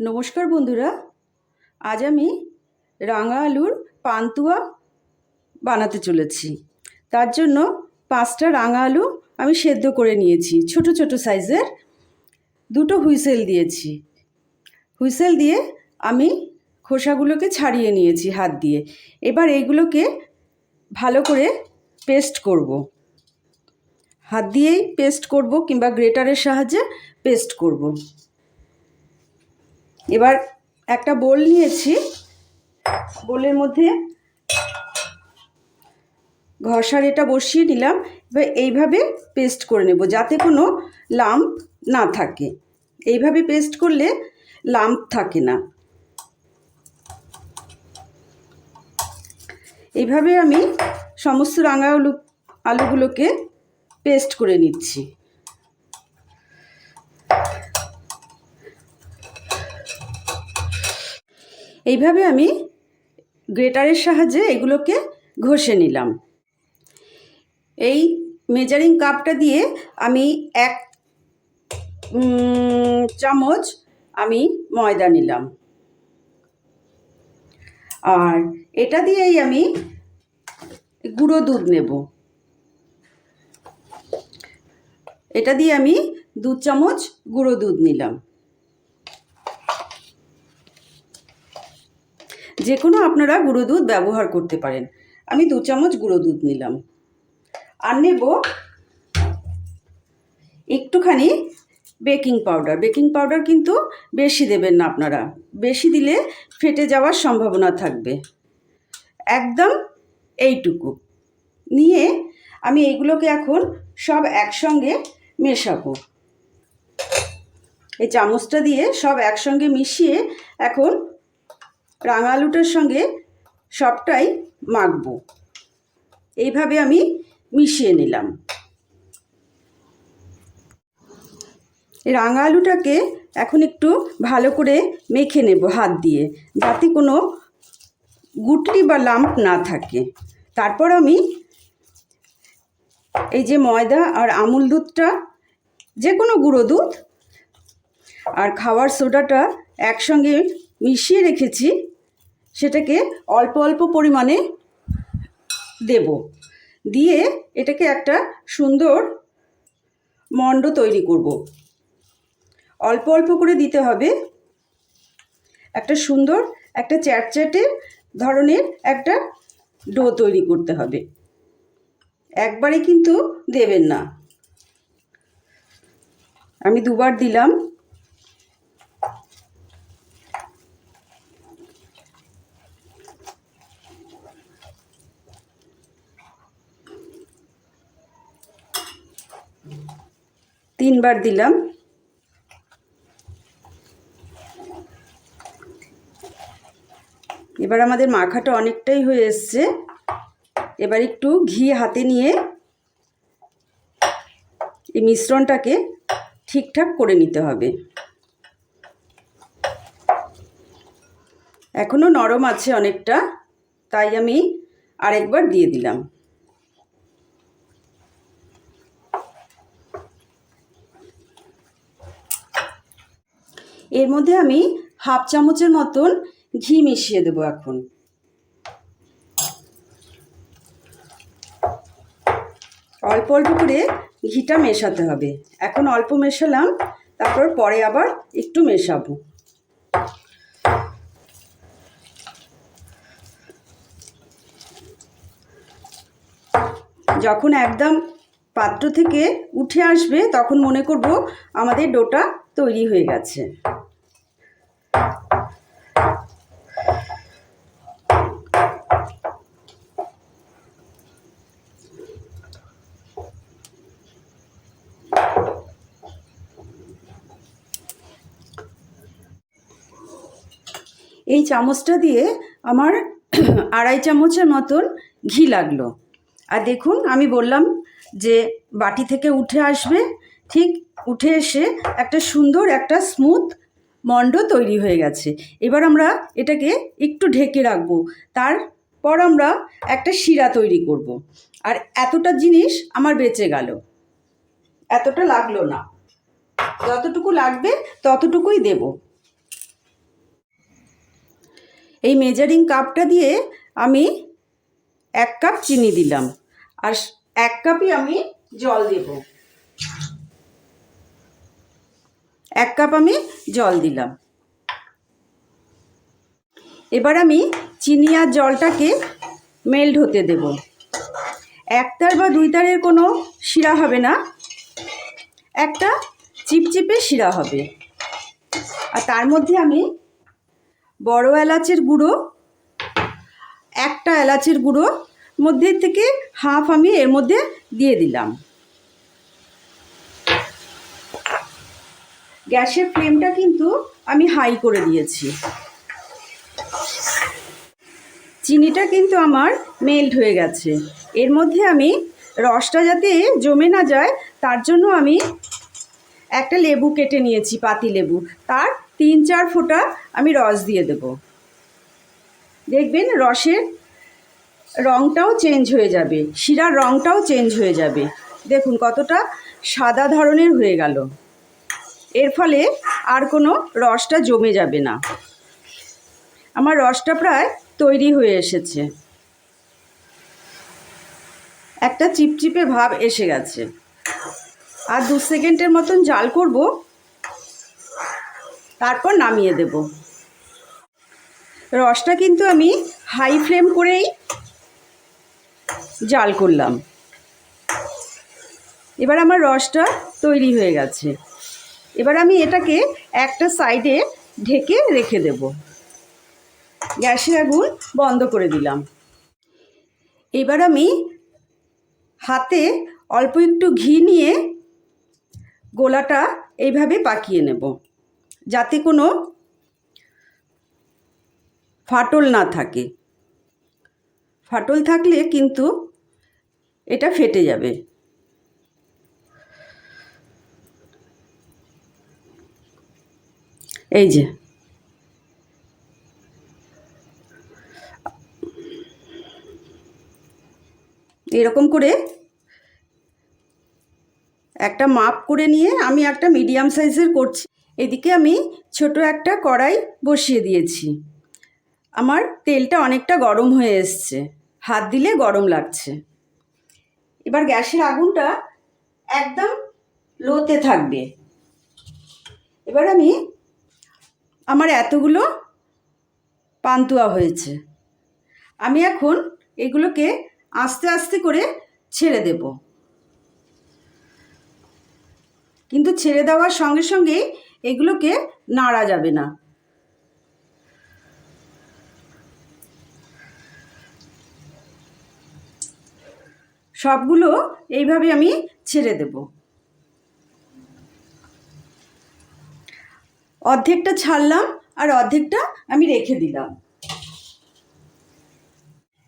নমস্কার বন্ধুরা। আজ আমি রাঙা আলুর পান্তুয়া বানাতে চলেছি। তার জন্য পাঁচটা রাঙা আলু আমি সেদ্ধ করে নিয়েছি, ছোট ছোট সাইজের। দুটো হুইসেল দিয়েছি। হুইসেল দিয়ে আমি খোসাগুলোকে ছাড়িয়ে নিয়েছি হাত দিয়ে। এবার এইগুলোকে ভালো করে পেস্ট করব। হাত দিয়েই পেস্ট করব কিংবা গ্রেটারের সাহায্যে পেস্ট করব। এবার একটা বোল নিয়েছি। বোলের মধ্যে ঘষার এটা বসিয়ে নিলাম। এবার এইভাবে পেস্ট করে নেব যাতে কোনো লাম্প না থাকে। এইভাবে পেস্ট করলে লাম্প থাকে না। এইভাবে আমি সমস্ত রাঙা আলু আলুগুলোকে পেস্ট করে নিচ্ছি। এইভাবে আমি গ্রেটারের সাহায্যে এগুলোকে ঘষে নিলাম। এই মেজারিং কাপটা দিয়ে আমি এক চামচ আমি ময়দা নিলাম। আর এটা দিয়েই আমি গুঁড়ো দুধ নেব। এটা দিয়ে আমি দু চামচ গুঁড়ো দুধ নিলাম। যে কোনো আপনারা গুঁড়ো দুধ ব্যবহার করতে পারেন। আমি দু চামচ গুঁড়ো দুধ নিলাম। আর নেব একটুখানি বেকিং পাউডার। বেকিং পাউডার কিন্তু বেশি দেবেন না আপনারা। বেশি দিলে ফেটে যাওয়ার সম্ভাবনা থাকবে। একদম এইটুকু। নিয়ে আমি এইগুলোকে এখন সব একসঙ্গে মেশাবো। এই চামচটা দিয়ে সব একসঙ্গে মিশিয়ে এখন রাঙা আলুটার সঙ্গে সবটাই মাখবো। এইভাবে আমি মিশিয়ে নিলাম। রাঙা আলুটাকে এখন একটু ভালো করে মেখে নেব হাত দিয়ে, যাতে কোনো গুটলি বা লাম্প না থাকে। তারপর আমি এই যে ময়দা আর আমুল দুধটা, যে কোনো গুঁড়ো দুধ আর খাওয়ার সোডাটা একসঙ্গে মিশিয়ে রেখেছি। সেটাকে অল্প অল্প পরিমাণে দেব। দিয়ে এটাকে একটা সুন্দর মণ্ড তৈরি করব। অল্প অল্প করে দিতে হবে। একটা সুন্দর একটা চ্যাটচ্যাটে ধরনের একটা ডো তৈরি করতে হবে। একবারে কিন্তু দেবেন না। আমি দুবার দিলাম। তিনবার দিলাম। এবার আমাদের মাখাটা অনেকটাই হয়ে এসছে। এবার একটু ঘি হাতে নিয়ে এই মিশ্রণটাকে ঠিকঠাক করে নিতে হবে। এখনও নরম আছে অনেকটা, তাই আমি আরেকবার দিয়ে দিলাম। এর মধ্যে আমি হাফ চামচের মতন ঘি মিশিয়ে দেবো এখন। অল্প অল্প করে ঘিটা মেশাতে হবে। এখন অল্প মেশালাম, তারপর পরে আবার একটু মেশাবো। যখন একদম পাত্র থেকে উঠে আসবে, তখন মনে করব আমাদের ডোটা তৈরি হয়ে গেছে। এই চামচটা দিয়ে আমার আড়াই চামচের মতন ঘি লাগল। আর দেখুন, আমি বললাম যে বাটি থেকে উঠে আসবে। ঠিক উঠে এসে একটা সুন্দর একটা স্মুথ মণ্ড তৈরি হয়ে গেছে। এবার আমরা এটাকে একটু ঢেকে রাখব। তারপর আমরা একটা শিরা তৈরি করব। আর এতটা জিনিস আমার বেঁচে গেল। এতটা লাগল না। যতটুকু লাগবে ততটুকুই দেবো। এই মেজারিং কাপটা দিয়ে আমি এক কাপ চিনি দিলাম। আর এক কাপই আমি জল দেব। এক কাপ আমি জল দিলাম। এবার আমি চিনি আর জলটাকে মেল্ট হতে দেব। একতার বা দুই তারের কোনো শিরা হবে না। একটা চিপচিপে শিরা হবে। আর তার মধ্যে আমি বড় এলাচের গুঁড়ো, একটা এলাচের গুঁড়ো, মধ্যে থেকে হাফ আমি এর মধ্যে দিয়ে দিলাম। গ্যাসের ফ্লেমটা কিন্তু আমি হাই করে দিয়েছি। চিনিটা কিন্তু আমার মেল্ট হয়ে গেছে। এর মধ্যে আমি রসটা যাতে জমে না যায়, তার জন্য আমি একটা লেবু কেটে নিয়েছি, পাতি লেবু। তার তিন চার ফোঁটা আমি রস দিয়ে দেব। দেখবেন রসের রঙটাও চেঞ্জ হয়ে যাবে, শিরার রঙটাও চেঞ্জ হয়ে যাবে। দেখুন কতটা সাদা ধরনের হয়ে গেল। এর ফলে আর কোনো রসটা জমে যাবে না। আমার রসটা প্রায় তৈরি হয়ে এসেছে। একটা চিপচিপে ভাব এসে গেছে। আর দু সেকেন্ডের মতন জাল করব তারপর নামিয়ে দেব। রসটা কিন্তু আমি হাই ফ্লেম করেই জাল করলাম। এবার আমার রসটা তৈরি হয়ে গেছে। এবার আমি এটাকে একটা সাইডে ঢেকে রেখে দেব। গ্যাসের আগুন বন্ধ করে দিলাম। এবার আমি হাতে অল্প একটু ঘি নিয়ে গোলাটা এইভাবে পাকিয়ে নেব। যাতে কোনো ফাটল না থাকে। ফাটল থাকলে কিন্তু এটা ফেটে যাবে। এই যে। এরকম করে একটা মাপ করে নিয়ে আমি একটা মিডিয়াম সাইজের করছি। এদিকে আমি ছোট একটা কড়াই বসিয়ে দিয়েছি। আমার তেলটা অনেকটা গরম হয়ে এসছে। হাত দিলে গরম লাগছে। এবার গ্যাসের আগুনটা একদম লোতে থাকবে। এবার আমি আমার এতগুলো পান্তুয়া হয়েছে। আমি এখন এগুলোকে আস্তে আস্তে করে ছেড়ে দেব। কিন্তু ছেড়ে দেওয়ার সঙ্গে সঙ্গে এগুলোকে নাড়া যাবে না। সবগুলো এইভাবে আমি ছেড়ে দেব। অর্ধেকটা ছাড়লাম আর অর্ধেকটা আমি রেখে দিলাম।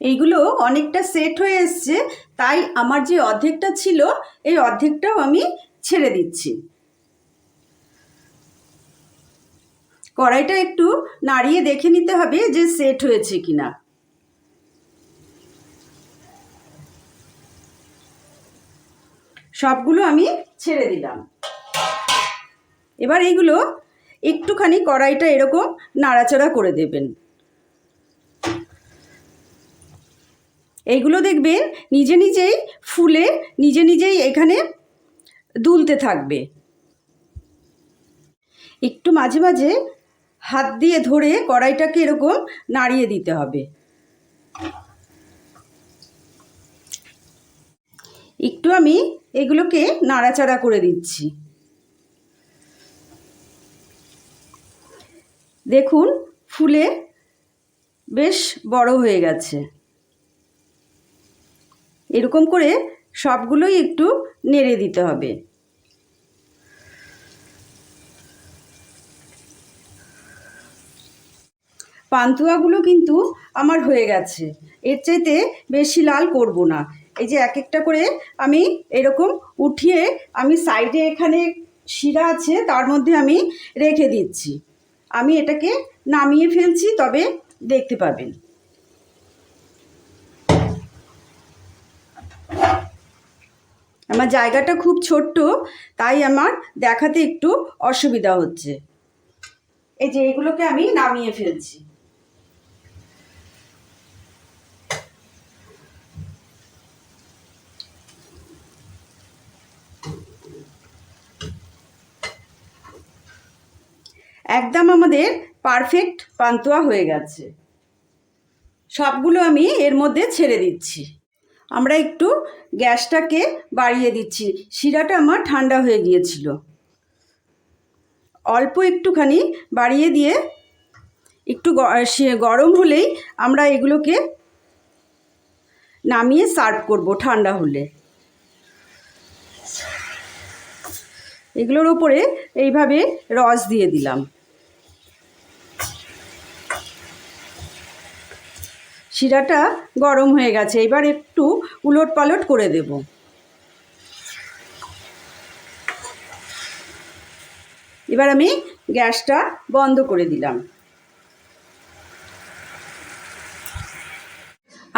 এইগুলো অনেকটা সেট হয়ে এসছে, তাই আমার যে অর্ধেকটা ছিল, এই অর্ধেকটাও আমি ছেড়ে দিচ্ছি। কড়াইটা একটু নাড়িয়ে দেখে নিতে হবে যে সেট হয়েছে কিনা। সবগুলো আমি ছেড়ে দিলাম। এবার এইগুলো একটুখানি কড়াইটা এরকম নাড়াচাড়া করে দেবেন। এইগুলো দেখবেন নিজে নিজেই ফুলে, নিজে নিজেই এখানে দুলতে থাকবে। একটু মাঝে মাঝে হাত দিয়ে ধরে কড়াইটাকে এরকম নাড়িয়ে দিতে হবে। একটু আমি এগুলোকে নাড়াচাড়া করে দিচ্ছি। দেখুন, ফুলে বেশ বড় হয়ে গেছে। এরকম করে সবগুলোই একটু নেড়ে দিতে হবে। পান্তুয়াগুলো কিন্তু আমার হয়ে গেছে। এর চাইতে বেশি লাল করব না। এই যে এক একটা করে আমি এরকম উঠিয়ে আমি সাইডে এখানে শিরা আছে, তার মধ্যে আমি রেখে দিচ্ছি। আমি এটাকে নামিয়ে ফেলছি, তবে দেখতে পাবেন। আমার জায়গাটা খুব ছোট্ট, তাই আমার দেখাতে একটু অসুবিধা হচ্ছে। এই যে এগুলোকে আমি নামিয়ে ফেলছি। একদম আমাদের পারফেক্ট পান্তুয়া হয়ে গেছে। সবগুলো আমি এর মধ্যে ছেড়ে দিচ্ছি। আমরা একটু গ্যাসটাকে বাড়িয়ে দিচ্ছি। শিরাটা আমার ঠান্ডা হয়ে গিয়েছিল। অল্প একটুখানি বাড়িয়ে দিয়ে একটু গরম হলেই আমরা এগুলোকে নামিয়ে সার্ভ করব ঠান্ডা হলে। এগুলোর ওপরে এইভাবে রস দিয়ে দিলাম। শিরাটা গরম হয়ে গেছে। এবার একটু উলট পালট করে দেব। এবার আমি গ্যাসটা বন্ধ করে দিলাম।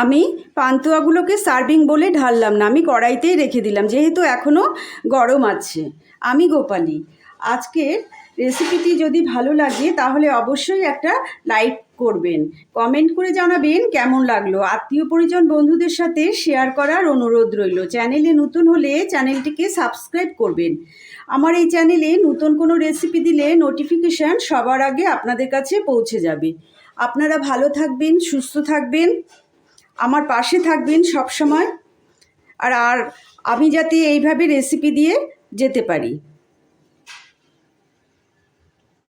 আমি পান্তুয়াগুলোকে সার্ভিং বলে ঢাললাম না, আমি কড়াইতেই রেখে দিলাম, যেহেতু এখনও গরম আছে। আমি গোপালি, আজকের রেসিপিটি যদি ভালো লাগে, তাহলে অবশ্যই একটা লাইক করবেন। কমেন্ট করে জানাবেন কেমন লাগল। আত্মীয় পরিজন বন্ধুদের সাথে শেয়ার করার অনুরোধ রইল। চ্যানেলে নতুন হলে চ্যানেলটিকে সাবস্ক্রাইব করবেন। আমার এই চ্যানেলে নতুন কোনো রেসিপি দিলে নোটিফিকেশান সবার আগে আপনাদের কাছে পৌঁছে যাবে। আপনারা ভালো থাকবেন, সুস্থ থাকবেন, আমার পাশে থাকবেন সব সময় আর আর আমি যাতে এইভাবে রেসিপি দিয়ে যেতে পারি।